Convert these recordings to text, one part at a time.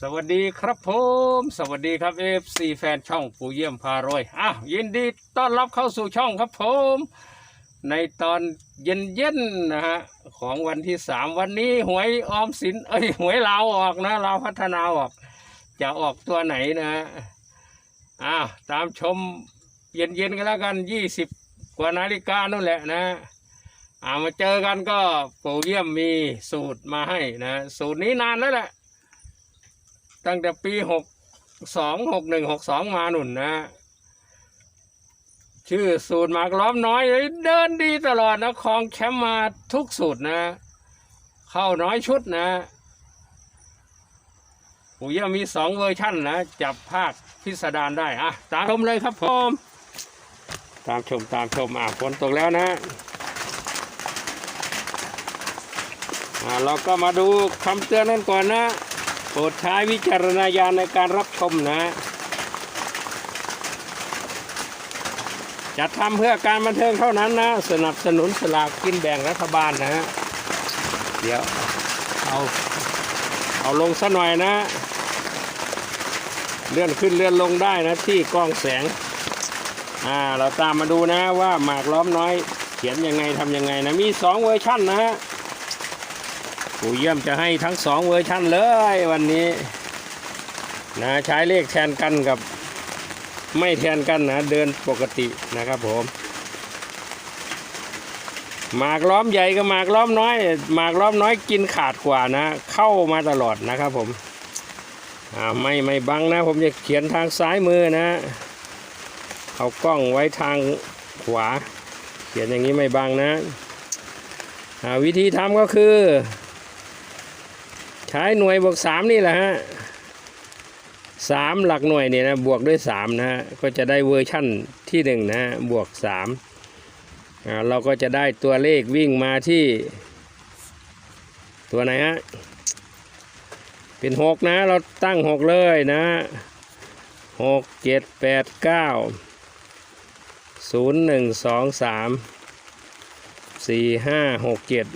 สวัสดีครับผม สวัสดีครับเอฟซีแฟนช่องปู่เยี่ยมพารวยอ้าวยินดีต้อนรับเข้าสู่ช่องครับผม ในตอนเย็นๆนะฮะของวันที่สามวันนี้หวยออมสินเอ้ยหวยลาออกนะลาพัฒนาออก จะออกตัวไหนนะฮะอ้าวตามชมเย็นๆกันแล้วกันยี่สิบกว่านาฬิกานั่นแหละนะอ่ามาเจอกันก็ปู่เยี่ยมมีสูตรมาให้นะ สูตรนี้นานแล้วแหละ ตั้งแต่ปีหกสองหกหนึ่งหกสองมาหนุนนะ ชื่อสูตรหมากล้อมน้อยเดินดีตลอดนะครองแชมป์มาทุกสูตรนะ เข้าน้อยชุดนะปู่เยี่ยมมีสองเวอร์ชั่นนะ จับภาคพิสดารได้อะตามชมเลยครับผมตามชมตามชมอะฝนตกแล้วนะอ่าเราก็มาดูคำเตือนนั้นก่อนนะ โปรดใช้วิจารณญาณในการรับชมนะจัดทำเพื่อการบันเทิงเท่านั้นนะ สนับสนุนสลากกินแบ่งรัฐบาลนะฮะเดี๋ยวเอาเอาลงซะหน่อยนะ เลื่อนขึ้นเลื่อนลงได้นะที่กล้องแสงอ่าเราตามมาดูนะว่าหมากล้อมน้อย เขียนยังไงทำยังไงนะ มีสองเวอร์ชั่นนะฮะ ปู่เยี่ยมจะให้ทั้งสองเวอร์ชันเลยวันนี้นะใช้เลขแทนกันกับไม่แทนกันนะเดินปกตินะครับผมหมากล้อมใหญ่กับหมากล้อมน้อย หมากล้อมน้อยกินขาดกว่านะ เข้ามาตลอดนะครับผมอ่าไม่ไม่บังนะ ผมจะเขียนทางซ้ายมือนะเอากล้องไว้ทางขวา เขียนอย่างนี้ไม่บังนะวิธีทำก็คือ ใช้หน่วยบวกสามนี่แหละฮะสามหลักหน่วยเนี่ยนะบวกด้วยสามนะฮะก็จะได้เวอร์ชั่นที่หนึ่งนะฮะบวกสามเราก็จะได้ตัวเลขวิ่งมาที่ ตัวไหนฮะเป็นหกนะ เราตั้งหกเลยนะหกเจ็ดแปดเก้าศูนย์หนึ่งสองสามสี่ห้าหกเจ็ด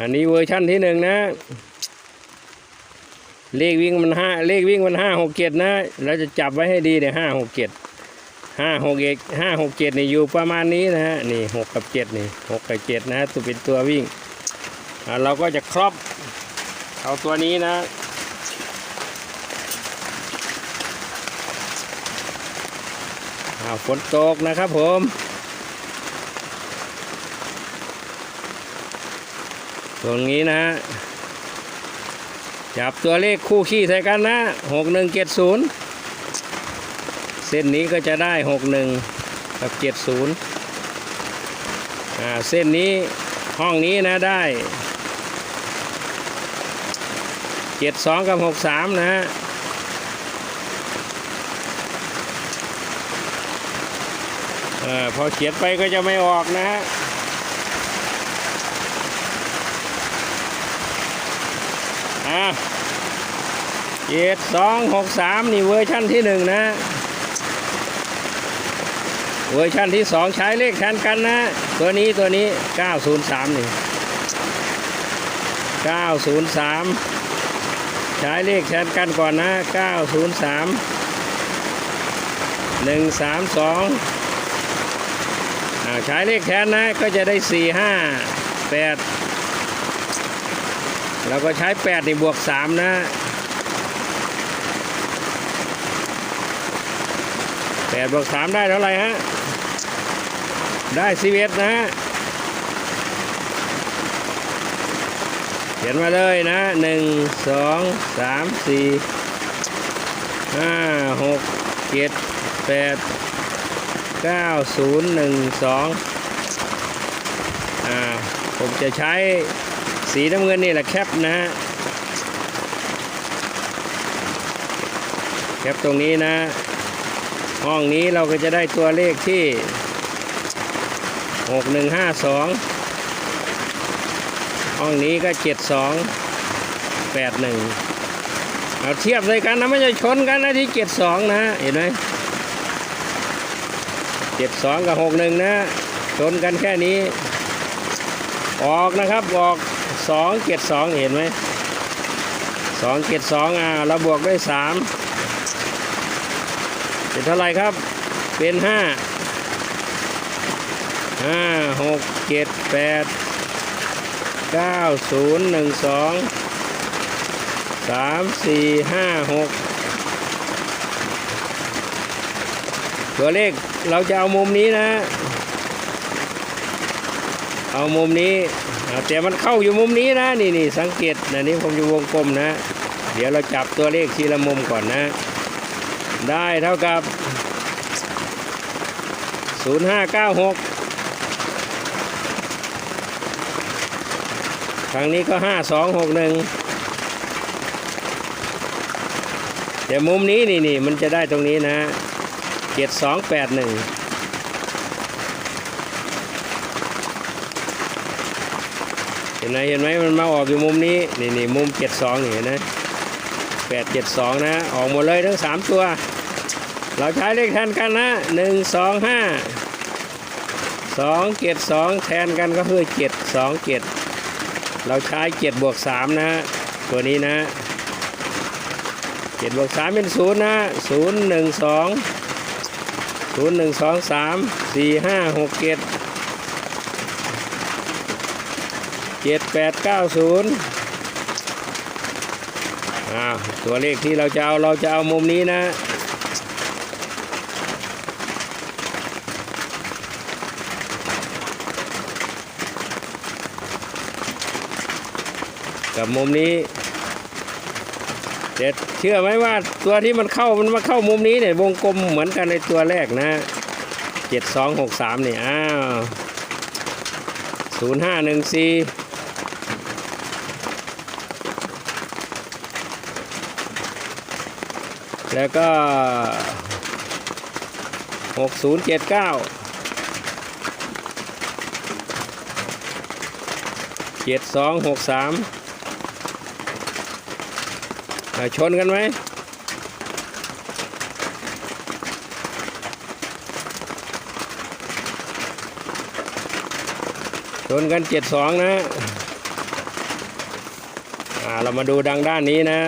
อันนี้เวอร์ชั่นที่หนึ่งนะ เลขวิ่งมันห้าเลขวิ่งมันห้าหกเจ็ดนะเราจะจับไว้ให้ดีเนี่ยห้าหกเจ็ดห้าหกเอกห้าหกเจ็ดนี่อยู่ประมาณนี้นะฮะนี่หกกับเจ็ดนี่หกกับเจ็ดนะตัวเป็นตัววิ่งเราก็จะครอบเอาตัวนี้นะฝนตกนะครับผม ตรงนี้นะ จับตัวเลขคู่ขี้ใส่กันนะหกหนึ่งเจ็ดศูนย์เส้นนี้ก็จะได้หกหนึ่งกับเจ็ดศูนย์อ่าเส้นนี้ห้องนี้นะได้เจ็ดสองกับหกสามนะฮะพอเขียนไปก็จะไม่ออกนะฮะ อะเจ็ดสองหกสามนี่เวอร์ชั่นที่หนึ่งนะ เวอร์ชั่นที่สองใช้เลขแทนกันนะ ตัวนี้ตัวนี้903นี่903ใช้เลขแทนกันก่อนนะ903 132อ่งสามสองใช้เลขแทนนะก็จะได้4 5 8แปด ล้วก็ใช้8นี่บวก 3 นะ8บวก3ได้เท่าไหร่ฮะ ได้11นะฮะ เขียนมาเลยนะ1 2 3 4 5 6 7 8 9 0 1 2อ่า ผมจะใช้ สีน้ำเงินนี่แหละแคปนะฮะแคปตรงนี้นะ ห้องนี้เราก็จะได้ตัวเลขที่ 6152 ห้องนี้ก็ 7281 เอาเทียบเลยกันนะไม่จะชนกันนะที่ 72 นะเห็นไหม72 กับ 61 นะชนกันแค่นี้ออกนะครับออก สองเจ็ดสองเห็นไหมสองเจ็ดสองอ่าเราบวกด้วยสามเป็นเท่าไรครับ เป็นห้าห้าหกเจ็ดแปดเก้าศูนย์หนึ่งสองสามสี่ห้าหกตัวเลขเราจะเอามุมนี้นะ เอามุมนี้อ่าแต่มันเข้าอยู่มุมนี้นะนี่นี่สังเกตนะนี่ผมอยู่วงกลมนะ เดี๋ยวเราจับตัวเลขทีละมุมก่อนนะ ได้เท่ากับ 0596ทางนี้ก็ 5261เดี๋ยวมุมนี้นี่นี่มันจะได้ตรงนี้นะ 7281 เห็นไหมเห็นไหมมันมาออกอยู่มุมนี้นี่นี่มุมเจ็ดสองเห็นไหมแปดเจ็ดสองนะออกหมดเลยทั้งสามตัว เราใช้เลขแทนกันนะหนึ่งสองห้าสองเจ็ดสองแทนกันก็คือเจ็ดสองเจ็ดเราใช้เจ็ดบวกสามนะตัวนี้นะเจ็ดบวกสามเป็นศูนย์นะศูนย์หนึ่งสองศูนย์หนึ่งสองสามสี่ห้าหกเจ็ด วตัวเลขที่เราจะเอาเราจะเอามุมนี้นะกับมุมนี้แต่เชื่อไหมว่าตัวที่มันเข้ามันมาเข้ามุมนี้เนี่ยวงกลมเหมือนกันในตัวแรกนะเจ็ดสองหกสามนี่อ้าวศูนย์ห้าหนึ่งสี่ แล้วก็หกศูนย์เจ็ดเก้าเจ็ดสองหกสามอ่าชนกันไหมชนกันเจ็ดสองนะ อ่า เรามาดูดังด้านนี้นะ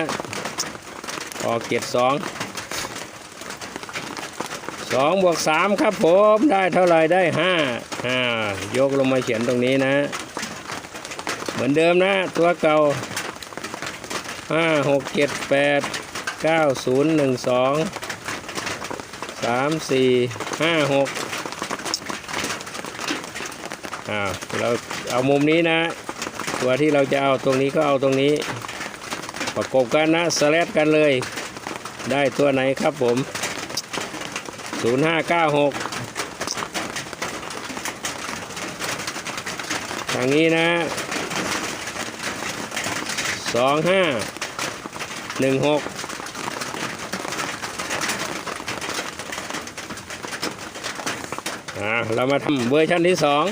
ออกเจ็ดสองสองบวกสามครับผมได้เท่าไรได้ห้าอ่ายกลงมาเขียนตรงนี้นะ เหมือนเดิมนะ ตัวเก่าห้าหกเจ็ดแปดเก้าศูนย์หนึ่งสองสามสี่ห้าหกอ่าเราเอามุมนี้นะ ตัวที่เราจะเอาตรงนี้ก็เอาตรงนี้ ประกบกันนะสแลดกันเลย ได้ตัวไหนครับผม 0596ทางนี้นะ25หนึ่งหกอ่าเรามาทำเวอร์ชันที่สอง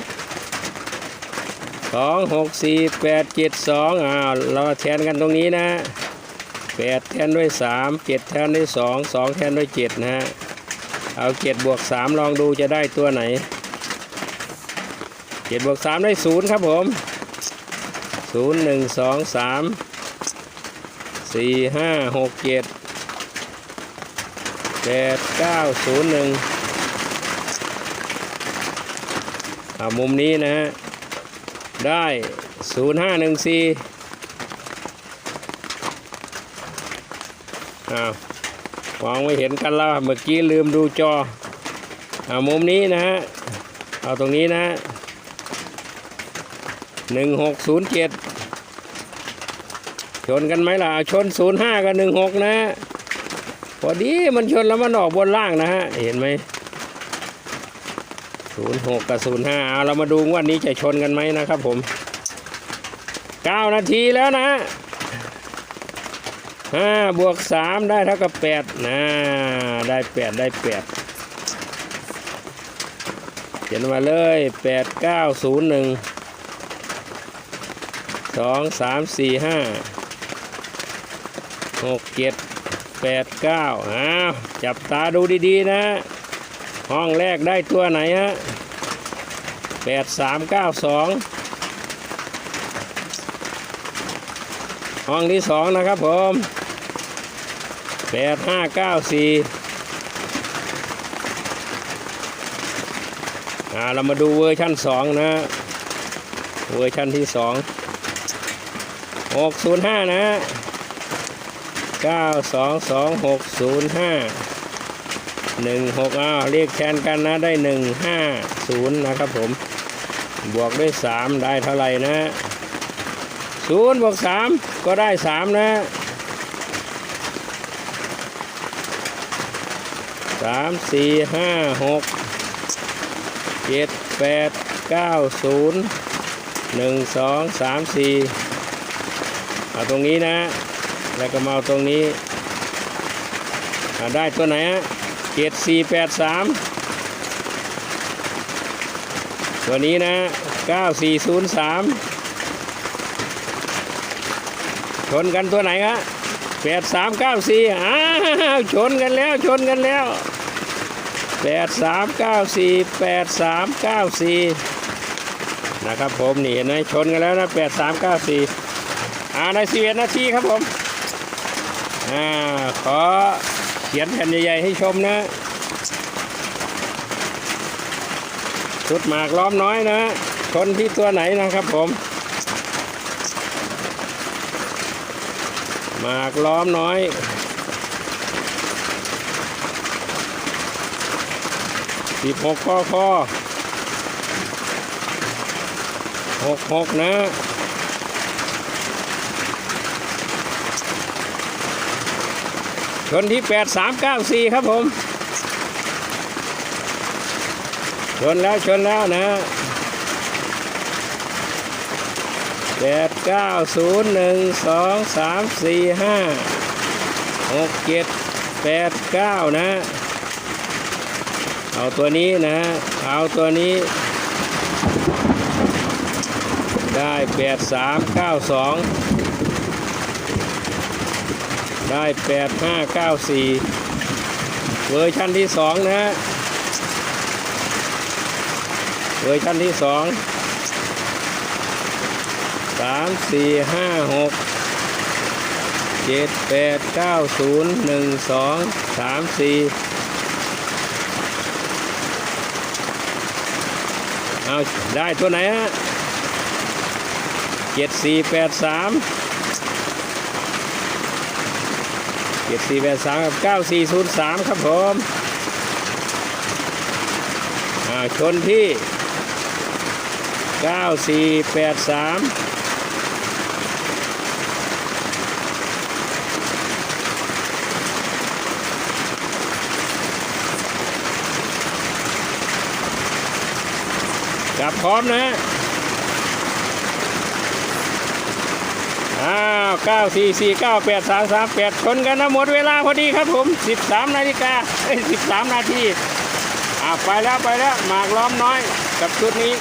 สองหกสี่แปดเจ็ดสองอ่าเราแทนกันตรงนี้นะแปดแทนด้วยสามเจ็ดแทนด้วยสองสองแทนด้วยเจ็ดนะฮะเอาเจ็ดบวกสามลองดูจะได้ตัวไหนเจ็ดบวกสามได้ศูนย์ครับผมศูนย์หนึ่งสองสามสี่ห้าหกเจ็ดแปดเก้าศูนย์หนึ่งอ่ามุมนี้นะฮะ ได้ศูนย์ห้าหนึ่งสี่อ้าวมองไม่เห็นกันแล้วเมื่อกี้ลืมดูจออ่ามุมนี้นะฮะ เอาตรงนี้นะหนึ่งหกศูนย์เจ็ดชนกันไหมล่ะ ชน05กับ16นะ พอดีมันชนแล้วมันออกบนล่างนะฮะ เห็นไหม 06กับ05เอาเรามาดูว่านี้จะชนกันไหมนะครับผม9นาทีแล้วนะ5บวก3ได้เท่ากับ8นะได้8ได้8เขียนมาเลย8 9 0 1 2 3 4 5หกเจ็ดแปดเก้าอ้าวจับตาดูดี ๆ นะ ห้องแรกได้ตัวไหนฮะแปดสามเก้าสองห้องที่สองนะครับผมแปดห้าเก้าสี่อ่าเรามาดูเวอร์ชั่นสองนะ เวอร์ชั่นที่สองหกศูนย์ห้านะเก้าสองสองหกศูนย์ห้า หนึ่งหกอ้าวเรียกแทนกันนะได้หนึ่งห้าศูนย์นะครับผม บวกด้วยสามได้เท่าไหร่นะศูนย์บวกสามก็ได้สามนะสามสี่ห้าหกเจ็ดแปดเก้าศูนย์หนึ่งสองสามสี่เอาตรงนี้นะ แล้วก็มาเอาตรงนี้ได้ตัวไหนฮะ เจ็ดสี่แปดสามตัวนี้นะเก้าสี่ศูนย์สามชนกันตัวไหนฮะแปดสามเก้าสี่อ้าวชนกันแล้วชนกันแล้วแปดสามเก้าสี่แปดสามเก้าสี่นะครับผมนี่เห็นไหมชนกันแล้วนะแปดสามเก้าสี่อ่าในสิบเอ็ดนาทีครับผมอ่าขอ เขียนแผ่นใหญ่ๆให้ชมนะชุดหมากล้อมน้อยนะ ชนที่ตัวไหนนะครับผม หมากล้อมน้อย สิบหกข้อข้อหกหกนะ ชนที่แปดสามเก้าสี่ครับผม ชนแล้วชนแล้วนะแปดเก้าศูนย์หนึ่งสองสามสี่ห้าหกเจ็ดแปดเก้านะ เอาตัวนี้นะ เอาตัวนี้ ได้แปดสามเก้าสอง ได้ 8594 เวอร์ชันที่ 2 นะฮะ เวอร์ชันที่ 2 3 4 5 6 7 8 9 0 1 2 3 4 เอาได้ตัวไหนฮะ 7483 เจ็ดสี่แปดสามกับเก้าสี่ศูนย์สามครับผมชนที่เก้าสี่แปดสามกลับพร้อมนะ อ้าว เก้าสี่สี่เก้าแปดสามสามแปดชนกันนะหมดเวลาพอดีครับผมสิบสามนาฬิกาเอ้ยสิบสามนาทีอ่าไปแล้วไปแล้วหมากล้อมน้อยกับชุดนี้